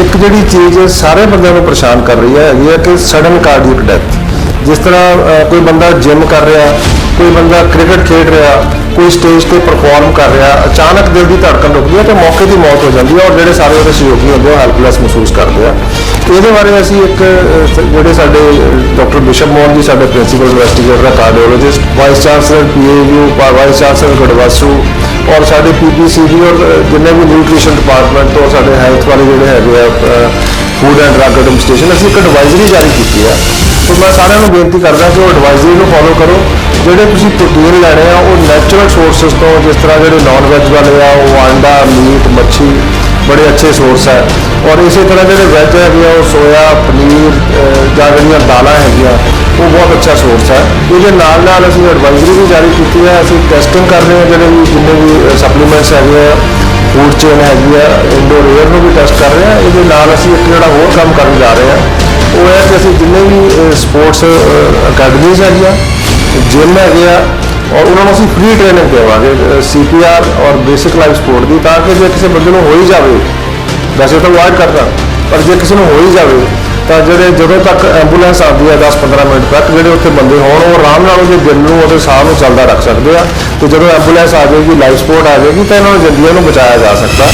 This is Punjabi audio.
ਇੱਕ ਜਿਹੜੀ ਚੀਜ਼ ਸਾਰੇ ਬੰਦਿਆਂ ਨੂੰ ਪਰੇਸ਼ਾਨ ਕਰ ਰਹੀ ਹੈ ਹੈਗੀ ਹੈ ਕਿ ਸਡਨ ਕਾਰਡੀਅਕ ਡੈਥ ਜਿਸ ਤਰ੍ਹਾਂ ਕੋਈ ਬੰਦਾ ਜਿਮ ਕਰ ਰਿਹਾ ਕੋਈ ਬੰਦਾ ਕ੍ਰਿਕਟ ਖੇਡ ਰਿਹਾ ਕੋਈ ਸਟੇਜ ਤੇ ਪਰਫਾਰਮ ਕਰ ਰਿਹਾ ਅਚਾਨਕ ਦਿਲ ਦੀ ਧੜਕਣ ਰੁਕਦੀ ਹੈ ਤੇ ਮੌਕੇ ਦੀ ਮੌਤ ਹੋ ਜਾਂਦੀ ਹੈ ਔਰ ਜਿਹੜੇ ਸਾਰੇ ਉਹਦੇ ਸਹਿਯੋਗੀ ਹੁੰਦੇ ਆ, ਉਹ ਹੈਲਪਲੈਸ ਮਹਿਸੂਸ ਕਰਦੇ ਆ। ਇਹਦੇ ਬਾਰੇ ਅਸੀਂ ਇੱਕ ਅ, ਜਿਹੜੇ ਸਾਡੇ ਡਾਕਟਰ ਬਿਸ਼ਪ ਮੋਹਨ ਜੀ ਸਾਡੇ ਪ੍ਰਿੰਸੀਪਲ ਇਨਵੈਸਟੀਗੇਟਰ ਆ cardiologist vice chancellor PAU vice chancellor Gadvasu ਔਰ ਸਾਡੇ ਪੀਪੀਸੀਬੀ ਔਰ ਅ, ਜਿੰਨੇ ਵੀ ਨਿਊਟ੍ਰੀਸ਼ਨ ਡਿਪਾਰਟਮੈਂਟ ਤੋਂ ਸਾਡੇ ਹੈਲਥ ਵਾਲੇ ਜਿਹੜੇ ਹੈਗੇ ਆ ਫੂਡ ਐਂਡ ਡਰੱਗ ਐਡਮਿਨਿਸਟ੍ਰੇਸ਼ਨ ਅਸੀਂ ਇੱਕ ਐਡਵਾਈਜ਼ਰੀ ਜਾਰੀ ਕੀਤੀ ਹੈ ਤੇ ਮੈਂ ਸਾਰਿਆਂ ਨੂੰ ਬੇਨਤੀ ਕਰਦਾ ਕਿ ਉਹ ਐਡਵਾਈਜ਼ਰੀ ਨੂੰ ਫੋਲੋ ਕਰੋ। ਜਿਹੜੇ ਤੁਸੀਂ ਪ੍ਰੋਟੀਨ ਲੈਣੇ ਆ ਉਹ ਨੈਚੁਰਲ ਸੋਰਸਸ ਤੋਂ ਜਿਸ ਤਰ੍ਹਾਂ ਜਿਹੜੇ ਨਾਨ ਵੈਜ ਵਾਲੇ ਆ ਉਹ ਆਂਡਾ ਮੀਟ ਬੜੇ ਅੱਛੇ ਸੋਰਸ ਹੈ ਔਰ ਇਸੇ ਤਰ੍ਹਾਂ ਜਿਹੜੇ ਵੈਜ ਹੈਗੇ ਆ, ਉਹ ਸੋਇਆ, ਪਨੀਰ ਜਾਂ ਜਿਹੜੀਆਂ ਦਾਲਾਂ ਹੈਗੀਆਂ, ਉਹ ਬਹੁਤ ਅੱਛਾ ਸੋਰਸ ਹੈ ਇਹਦੇ ਨਾਲ ਨਾਲ ਅਸੀਂ ਐਡਵਾਈਜ਼ਰੀ ਵੀ ਜਾਰੀ ਕੀਤੀ ਹੈ ਅਸੀਂ ਟੈਸਟਿੰਗ ਕਰ ਰਹੇ ਹਾਂ ਜਿਹੜੇ ਵੀ ਜਿੰਨੇ ਵੀ ਸਪਲੀਮੈਂਟਸ ਹੈਗੇ ਆ ਫੂਡ ਚੇਨ ਹੈਗੀ ਆ ਇੰਡੋਰ 에ਅਰ ਨੂੰ ਵੀ ਟੈਸਟ ਕਰ ਰਹੇ ਹਾਂ ਇਹਦੇ ਨਾਲ ਅਸੀਂ ਇੱਕ ਜਿਹੜਾ ਹੋਰ ਕੰਮ ਕਰਨ ਜਾ ਰਹੇ ਹਾਂ ਉਹ ਹੈ ਕਿ ਅਸੀਂ ਜਿੰਨੇ ਵੀ ਸਪੋਰਟਸ ਅਕੈਡਮੀਜ਼ ਹੈਗੀਆਂ ਜਿਮ ਹੈਗੇ ਆ ਔਰ ਉਹਨਾਂ ਨੂੰ ਅਸੀਂ ਫ੍ਰੀ ਟ੍ਰੇਨਿੰਗ ਦੇਵਾਂਗੇ ਸੀਪੀਆਰ ਔਰ ਬੇਸਿਕ ਲਾਈਫ ਸਪੋਰਟ ਦੀ, ਤਾਂ ਕਿ ਜੇ ਕਿਸੇ ਬੰਦੇ ਨੂੰ ਹੋ ਹੀ ਜਾਵੇ ਵੈਸੇ ਤਾਂ ਅਵਾਇਡ ਕਰਦਾ, ਪਰ ਜੇ ਕਿਸੇ ਨੂੰ ਹੋ ਹੀ ਜਾਵੇ, ਤਾਂ ਜਿਹੜੇ ਜਦੋਂ ਤੱਕ ਐਂਬੂਲੈਂਸ ਆਉਂਦੀ ਹੈ 10-15 ਮਿੰਟ ਤੱਕ, ਜਿਹੜੇ ਉੱਥੇ ਬੰਦੇ ਹੋਣ, ਉਹ ਆਰਾਮ ਨਾਲ ਉਹਦੇ ਦਿਲ ਨੂੰ, ਉਹਦੇ ਸਾਹ ਨੂੰ ਚੱਲਦਾ ਰੱਖ ਸਕਦੇ ਆ। ਤੇ ਜਦੋਂ ਐਂਬੂਲੈਂਸ ਆ ਜਾਏਗੀ, ਲਾਈਫ ਸਪੋਰਟ ਆ ਜਾਏਗੀ, ਤਾਂ ਇਹਨਾਂ ਨੂੰ ਜਲਦੀਆਂ ਨੂੰ ਬਚਾਇਆ ਜਾ ਸਕਦਾ।